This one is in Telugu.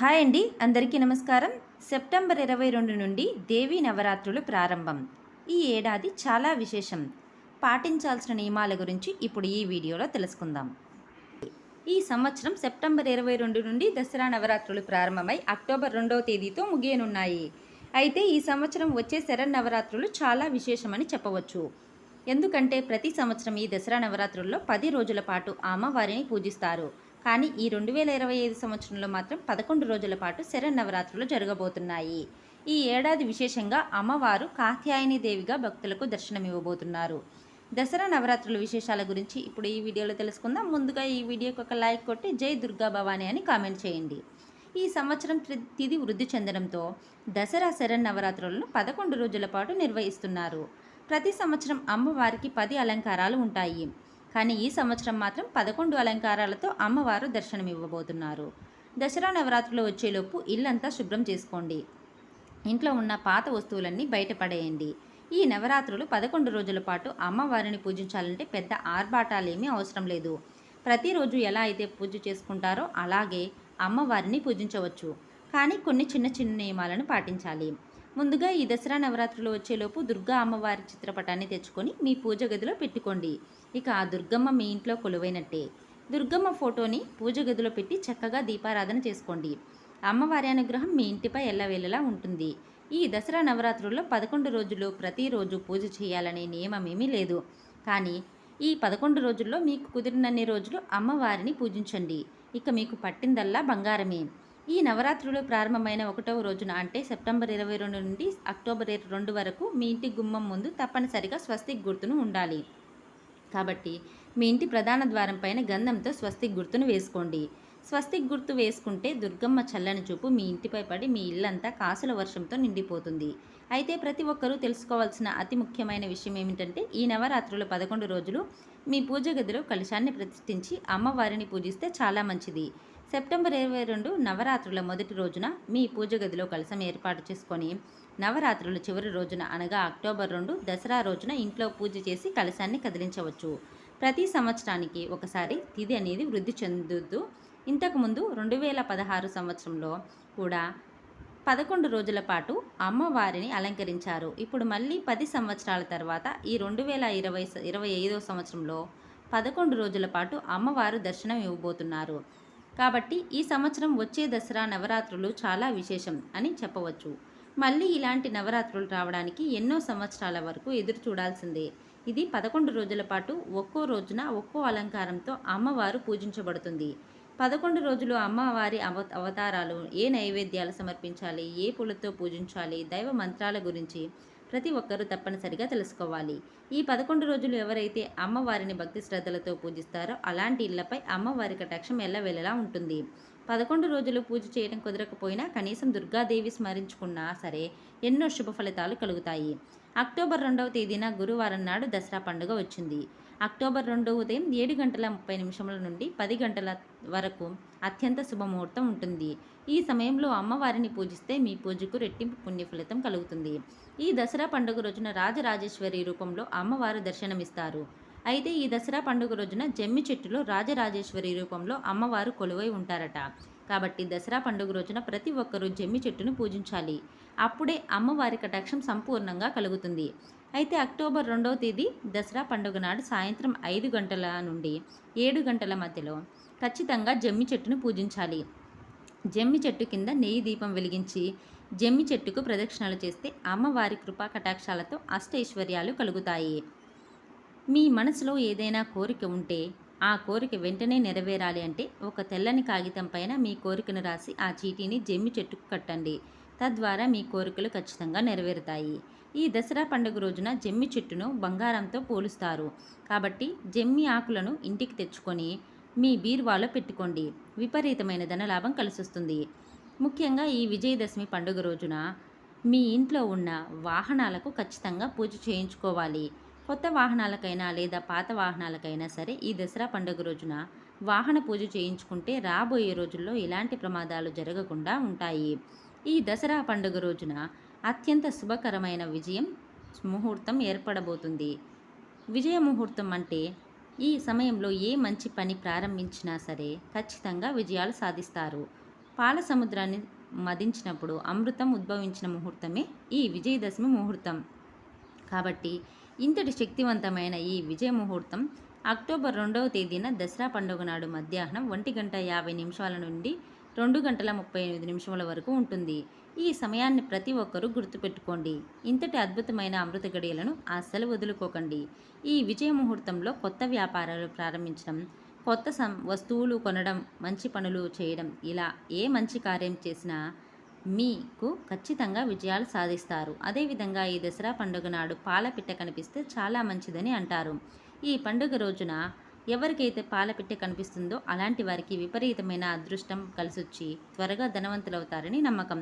హాయ్ అండి అందరికీ నమస్కారం. సెప్టెంబర్ ఇరవై రెండు నుండి దేవీ నవరాత్రులు ప్రారంభం. ఈ ఏడాది చాలా విశేషం. పాటించాల్సిన నియమాల గురించి ఇప్పుడు ఈ వీడియోలో తెలుసుకుందాం. ఈ సంవత్సరం సెప్టెంబర్ ఇరవై రెండు నుండి దసరా నవరాత్రులు ప్రారంభమై అక్టోబర్ రెండవ తేదీతో ముగియనున్నాయి. అయితే ఈ సంవత్సరం వచ్చే శరన్నవరాత్రులు చాలా విశేషమని చెప్పవచ్చు. ఎందుకంటే ప్రతి సంవత్సరం ఈ దసరా నవరాత్రుల్లో పది రోజుల పాటు అమ్మవారిని పూజిస్తారు. కానీ ఈ రెండు వేల ఇరవై ఐదు సంవత్సరంలో మాత్రం పదకొండు రోజుల పాటు శరన్నవరాత్రులు జరగబోతున్నాయి. ఈ ఏడాది విశేషంగా అమ్మవారు కాత్యాయని దేవిగా భక్తులకు దర్శనమివ్వబోతున్నారు దసరా నవరాత్రుల విశేషాల గురించి ఇప్పుడు ఈ వీడియోలో తెలుసుకుందాం. ముందుగా ఈ వీడియోకి ఒక లైక్ కొట్టి జై దుర్గా భవాని అని కామెంట్ చేయండి. ఈ సంవత్సరం తిది వృద్ధి చెందడంతో దసరా శరణ్ నవరాత్రులను పదకొండు రోజుల పాటు నిర్వహిస్తున్నారు. ప్రతి సంవత్సరం అమ్మవారికి పది అలంకారాలు ఉంటాయి. కానీ ఈ సంవత్సరం మాత్రం పదకొండు అలంకారాలతో అమ్మవారు దర్శనమివ్వబోతున్నారు. దసరా నవరాత్రులు వచ్చేలోపు ఇల్లంతా శుభ్రం చేసుకోండి. ఇంట్లో ఉన్న పాత వస్తువులన్నీ బయటపడేయండి ఈ నవరాత్రులు పదకొండు రోజుల పాటు అమ్మవారిని పూజించాలంటే పెద్ద ఆర్భాటాలేమీ అవసరం లేదు. ప్రతిరోజు ఎలా అయితే పూజ చేసుకుంటారో అలాగే అమ్మవారిని పూజించవచ్చు. కానీ కొన్ని చిన్న చిన్న నియమాలను పాటించాలి. ముందుగా ఈ దసరా నవరాత్రులు వచ్చేలోపు దుర్గా అమ్మవారి చిత్రపటాన్ని తెచ్చుకొని మీ పూజ గదిలో పెట్టుకోండి. ఇక ఆ దుర్గమ్మ మీ ఇంట్లో కొలువైనట్టే. దుర్గమ్మ ఫోటోని పూజ గదిలో పెట్టి చక్కగా దీపారాధన చేసుకోండి. అమ్మవారి అనుగ్రహం మీ ఇంటిపై ఎల్లవేళలా ఉంటుంది. ఈ దసరా నవరాత్రుల్లో పదకొండు రోజులు ప్రతిరోజు పూజ చేయాలనే నియమమేమీ లేదు. కానీ ఈ పదకొండు రోజుల్లో మీకు కుదిరినన్ని రోజులు అమ్మవారిని పూజించండి. ఇక మీకు పట్టిందల్లా బంగారమే. ఈ నవరాత్రులు ప్రారంభమైన ఒకటవ రోజున అంటే సెప్టెంబర్ ఇరవై రెండు నుండి అక్టోబర్ ఇరవై రెండు వరకు మీ ఇంటి గుమ్మం ముందు తప్పనిసరిగా స్వస్తిక్ గుర్తును ఉండాలి. కాబట్టి మీ ఇంటి ప్రధాన ద్వారం పైన గంధంతో స్వస్తిక్ గుర్తును వేసుకోండి. స్వస్తిక్ గుర్తు వేసుకుంటే దుర్గమ్మ చల్లని చూపు మీ ఇంటిపై పడి మీ ఇల్లంతా కాసుల వర్షంతో నిండిపోతుంది. అయితే ప్రతి ఒక్కరూ తెలుసుకోవాల్సిన అతి ముఖ్యమైన విషయం ఏమిటంటే ఈ నవరాత్రులు పదకొండు రోజులు మీ పూజ గదిలో కలశాన్ని ప్రతిష్ఠించి అమ్మవారిని పూజిస్తే చాలా మంచిది. సెప్టెంబర్ ఇరవై రెండు నవరాత్రుల మొదటి రోజున మీ పూజ గదిలో కలసం ఏర్పాటు చేసుకొని నవరాత్రుల చివరి రోజున అనగా అక్టోబర్ రెండు దసరా రోజున ఇంట్లో పూజ చేసి కలశాన్ని కదిలించవచ్చు. ప్రతి సంవత్సరానికి ఒకసారి తిథి అనేది వృద్ధి చెందుతూ ఇంతకుముందు రెండు వేల పదహారు సంవత్సరంలో కూడా పదకొండు రోజుల పాటు అమ్మవారిని అలంకరించారు. ఇప్పుడు మళ్ళీ పది సంవత్సరాల తర్వాత ఈ రెండు వేల ఇరవై ఇరవై ఐదో సంవత్సరంలో పదకొండు రోజుల పాటు అమ్మవారు దర్శనం ఇవ్వబోతున్నారు. కాబట్టి ఈ సంవత్సరం వచ్చే దసరా నవరాత్రులు చాలా విశేషం అని చెప్పవచ్చు. మళ్ళీ ఇలాంటి నవరాత్రులు రావడానికి ఎన్నో సంవత్సరాల వరకు ఎదురు చూడాల్సిందే. ఇది పదకొండు రోజుల పాటు ఒక్కో రోజున ఒక్కో అలంకారంతో అమ్మవారు పూజించబడుతుంది. పదకొండు రోజులు అమ్మవారి అవ అవతారాలు ఏ నైవేద్యాలు సమర్పించాలి ఏ పూలతో పూజించాలి దైవ మంత్రాల గురించి ప్రతి ఒక్కరూ తప్పనిసరిగా తెలుసుకోవాలి. ఈ పదకొండు రోజులు ఎవరైతే అమ్మవారిని భక్తి శ్రద్ధలతో పూజిస్తారో అలాంటి ఇళ్ళపై అమ్మవారి కటాక్షం ఎల్లవెల్లలా ఉంటుంది. పదకొండు రోజులు పూజ చేయడం కుదరకపోయినా కనీసం దుర్గాదేవి స్మరించుకున్నా సరే ఎన్నో శుభ ఫలితాలు కలుగుతాయి. అక్టోబర్ రెండవ తేదీన గురువారం నాడు దసరా పండుగ వచ్చింది. అక్టోబర్ రెండు ఉదయం ఏడు గంటల ముప్పై నిమిషముల నుండి పది గంటల వరకు అత్యంత శుభముహూర్తం ఉంటుంది. ఈ సమయంలో అమ్మవారిని పూజిస్తే మీ పూజకు రెట్టింపు పుణ్య ఫలితం కలుగుతుంది. ఈ దసరా పండుగ రోజున రాజరాజేశ్వరి రూపంలో అమ్మవారు దర్శనమిస్తారు. అయితే ఈ దసరా పండుగ రోజున జమ్మి చెట్టులో రాజరాజేశ్వరి రూపంలో అమ్మవారు కొలువై ఉంటారట. కాబట్టి దసరా పండుగ రోజున ప్రతి ఒక్కరూ జమ్మి చెట్టును పూజించాలి. అప్పుడే అమ్మవారి కటాక్షం సంపూర్ణంగా కలుగుతుంది. అయితే అక్టోబర్ రెండవ తేదీ దసరా పండుగ నాడు సాయంత్రం ఐదు గంటల నుండి ఏడు గంటల మధ్యలో ఖచ్చితంగా జమ్మి చెట్టును పూజించాలి. జమ్మి చెట్టు కింద నెయ్యి దీపం వెలిగించి జమ్మి చెట్టుకు ప్రదక్షిణలు చేస్తే అమ్మవారి కృపా కటాక్షాలతో అష్టైశ్వర్యాలు కలుగుతాయి. మీ మనసులో ఏదైనా కోరిక ఉంటే ఆ కోరిక వెంటనే నెరవేరాలి అంటే ఒక తెల్లని కాగితం పైన మీ కోరికను రాసి ఆ చీటీని జమ్మి చెట్టుకు కట్టండి. తద్వారా మీ కోరికలు ఖచ్చితంగా నెరవేరుతాయి. ఈ దసరా పండుగ రోజున జమ్మి చెట్టును బంగారంతో పోలుస్తారు. కాబట్టి జమ్మి ఆకులను ఇంటికి తెచ్చుకొని మీ బీరువాలో పెట్టుకోండి. విపరీతమైన ధనలాభం కలిసొస్తుంది. ముఖ్యంగా ఈ విజయదశమి పండుగ రోజున మీ ఇంట్లో ఉన్న వాహనాలకు ఖచ్చితంగా పూజ చేయించుకోవాలి. కొత్త వాహనాలకైనా లేదా పాత వాహనాలకైనా సరే ఈ దసరా పండుగ రోజున వాహన పూజ చేయించుకుంటే రాబోయే రోజుల్లో ఎలాంటి ప్రమాదాలు జరగకుండా ఉంటాయి. ఈ దసరా పండుగ రోజున అత్యంత శుభకరమైన విజయం ముహూర్తం ఏర్పడబోతుంది. విజయ ముహూర్తం అంటే ఈ సమయంలో ఏ మంచి పని ప్రారంభించినా సరే ఖచ్చితంగా విజయాలు సాధిస్తారు. పాల సముద్రాన్ని మదించినప్పుడు అమృతం ఉద్భవించిన ముహూర్తమే ఈ విజయదశమి ముహూర్తం. కాబట్టి ఇంతటి శక్తివంతమైన ఈ విజయ ముహూర్తం అక్టోబర్ రెండవ తేదీన దసరా పండుగ నాడు మధ్యాహ్నం ఒంటి గంట యాభై నిమిషాల నుండి రెండు గంటల ముప్పై ఎనిమిది నిమిషముల వరకు ఉంటుంది. ఈ సమయాన్ని ప్రతి ఒక్కరూ గుర్తుపెట్టుకోండి. ఇంతటి అద్భుతమైన అమృత గడియలను అస్సలు వదులుకోకండి. ఈ విజయ ముహూర్తంలో కొత్త వ్యాపారాలు ప్రారంభించడం కొత్త సం వస్తువులు కొనడం మంచి పనులు చేయడం ఇలా ఏ మంచి కార్యం చేసినా మీకు ఖచ్చితంగా విజయాలు సాధిస్తారు. అదేవిధంగా ఈ దసరా పండుగ నాడు పాలపిట్ట కనిపిస్తే చాలా మంచిదని అంటారు. ఈ పండుగ రోజున ఎవరికైతే పాలపిట్టె కనిపిస్తుందో అలాంటి వారికి విపరీతమైన అదృష్టం కలిసొచ్చి త్వరగా ధనవంతులవుతారని నమ్మకం.